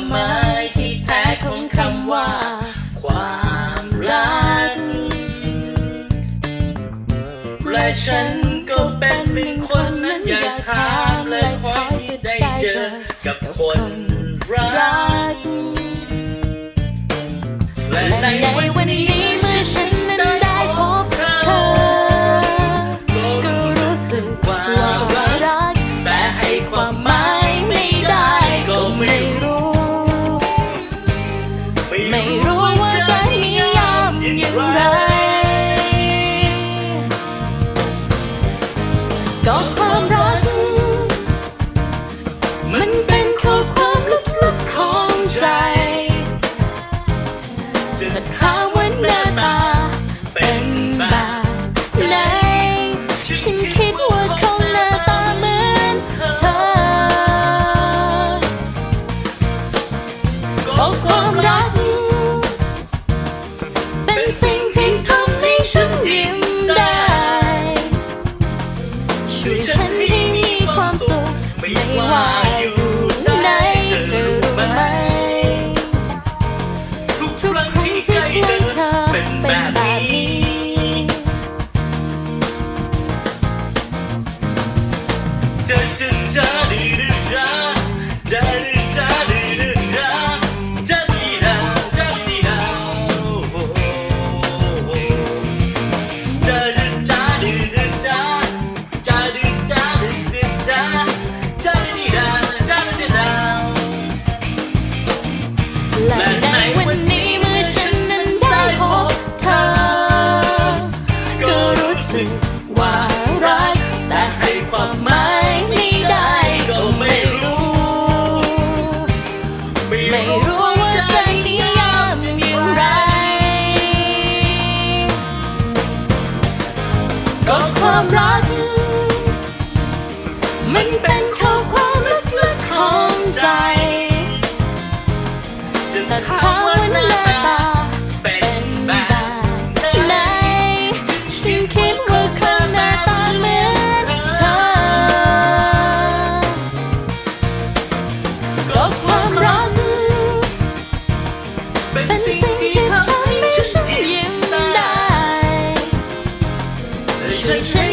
ความหมายที่แท้ของคำว่า ความรัก และฉันก็เป็นหนึ่งคน 老 ก็ความรัก มันเป็นข้อความลึกๆของใจจะถามว่าหน้าตาเป็นแบบไหนฉันคิดว่าเขาหน้าตาเหมือนเธอ ก็ความรัก เป็นสิ่งที่ทำให้ฉันยิ้ม situation